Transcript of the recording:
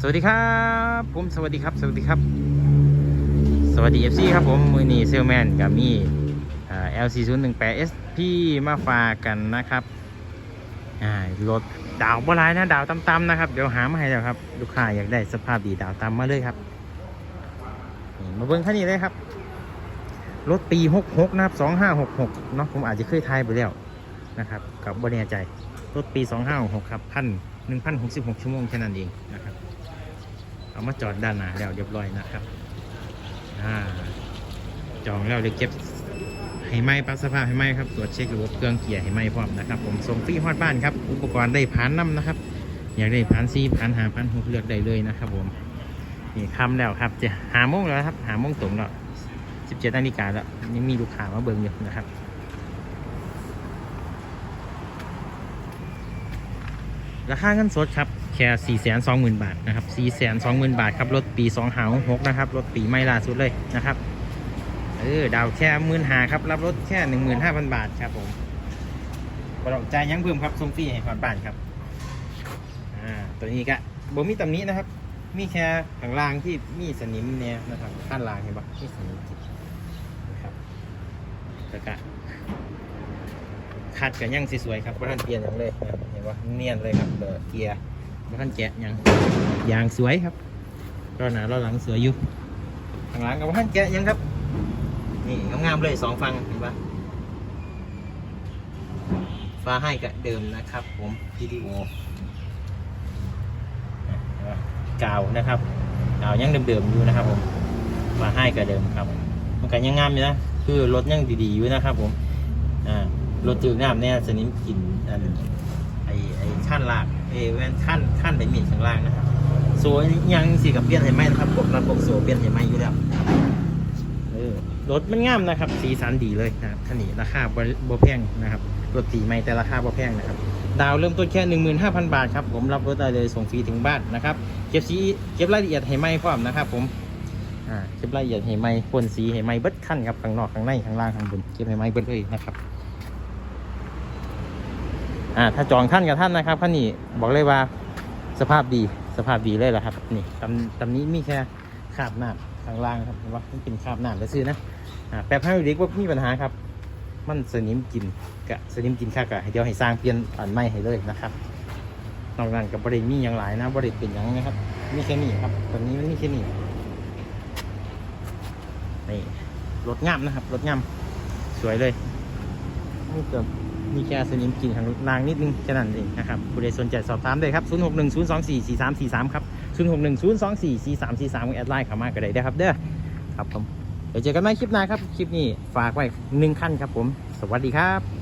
สวัสดีครับผมสวัสดีครับ สวัสดีครับ สวัสดี FC ครับผมมือนีเซลแมนกับมีอ่ LC 0 1 8 S พี่มาฝากกันนะครับอ่ารถดาวบลายนะดาวต่ำๆนะครับ เดี๋ยวหามาให้แล้วครับ ลูกค้าอยากได้สภาพดีดาวต่ำมาเลยครับนี่มาเบิ้งคันนี้เลยครับ รถปี 66 นะครับ 2566 เนาะผมอาจจะเคยทายไปแล้วนะครับกับบริแน่ใจรถปี 2566 ครับพัน1,066 ชั่วโมงแค่นั้นเองนะครับ เอามาจอดด้านหน้าแล้วเรียบร้อยนะครับอจองแล้วเดี๋ยวเก็บให้ไหมปรับสภาพให้ไหมครับตรวจเช็คระบบเครื่องเกียร์ให้ไหมพร้อมนะครับผมส่งฟรีฮอดบ้านครับอุปกรณ์ได้ผ่านน้ำนะครับ อยากได้ผ่านซีผ่านหาผ่านหกเลือกได้เลยนะครับผมนี่คำแล้วครับจะหาโมงแล้วครับหาโมงตรงแล้วสิบเจ็ดนาฬิกาแล้วยังมีลูกค้ามาเบิ่งอยู่นะครับราคาเงินสดครับ ค่4ี่แสนสองหมื่นบาทนะครับ4ี่แสนสองหมื่นบาทครับรถปี2หาหกนะครับรถปีไม่ล่าสุดเลยนะครับเออดาวแค่หมื่นหาครับรับรถแค่หนึ่งหมื่นห้าพันบาทครับผมบรอกจ่ายยังเพิ่มครับส่งฟรีให้ผ่อนบ้านครับอ่าตัวนี้ก็บ่มีตำนี้นะครับ มีแค่ข้างล่างที่มีสนิมเนี่ยนะครับข้างล่างเห็นปะมีสนิมนะครับแล้วก็คัดกันยังสวยๆครับบ้าท่านเปลี่ยนอย่างเลยนะครับเห็นว่าเนียนเลยครับเกียร์ บ้านแกะยังยางสวยครับล้อหน้าล้อหลังสวยอยู่ข้างหลังกับบ้านแกะยังครับ นี่งามๆเลยสองฟังเห็นปะฟ้าให้กับเดิมนะครับ ผม PDO กาวนะครับกาวยังเดิมๆอยู่นะครับ ผมฟ้าให้กับเดิมครับมันกันยังงามอยู่นะคือรถยังดีๆอยู่นะครับ ผมอ่ารถจืดน้ำเนี่ยสนิมกลิ่นอันไอไอขั้นลากเอแวนขั้นางล่างนะครับโซ่ยังสีกับเปลี่ยนให้ไหมนะครับพวกระบบโซ่เปลี่ยนให้ไหมอยู่แล้วรถมันงามนะครับ สีสันดีเลยนะครับคันนี้ราคาบ่บ่แพงนะครับรถตีไม่แต่ราคาบ่แพงนะครับ ดาวเริ่มต้นแค่ 15,000 บาทครับผมรับรถได้เลยส่งฟรีถึงบ้านนะครับเก็บสีเก็บรายละเอียดให้ไหมพร้อมนะครับ ผมอ่าเก็บรายละเอียดให้ไหมพ่นสีให้ไหมเบิดขั้นครับข้างนอกข้างในข้างล่างข้างบนเก็บให้ไหมเบิดเลยนะครับอ่าถ้าจองท่านกับท่านนะครับท่านนี้บอกเลยว่า สภาพดีสภาพดีเลยแหละครับ นี่ตำตำนี้มีแค่คราบหน้ำข้างล่างครับว่ามันเป็นคราบหน้ำแล้วซื้อนะอ่าแป๊บให้ดีกว่ามีปัญหาครับ มันสนิมกินกะสนิมกินค่ากะเดี๋ยวให้สร้างเปลี่ยนอันใหม่ให้เลยนะครับนอกนั้นกับบริมีอย่างหลายนะบริเป็นอย่างนะครับมีแค่นี้ครับตอนนี้มันมีแค่นี้นี่รถงามนะครับรถงามสวยเลยนี่เกือบ มีแค่สนิมกลิ่นทางรางนิดนึงแค่นั้นเองนะครับผู้ใดสนใจสอบถามได้ครับ 0 6 1 0 2 4 4 3 4 3 ครับ 0 6 1 0 2 4 4 3 4 3แอดไลน์เข้ามาก็ได้เด้ครับเด้อครับผมเดี๋ยวเจอกันใหม่คลิปหน้าครับ คลิปนี้ฝากไว้หนึ่งขั้นครับผม สวัสดีครับ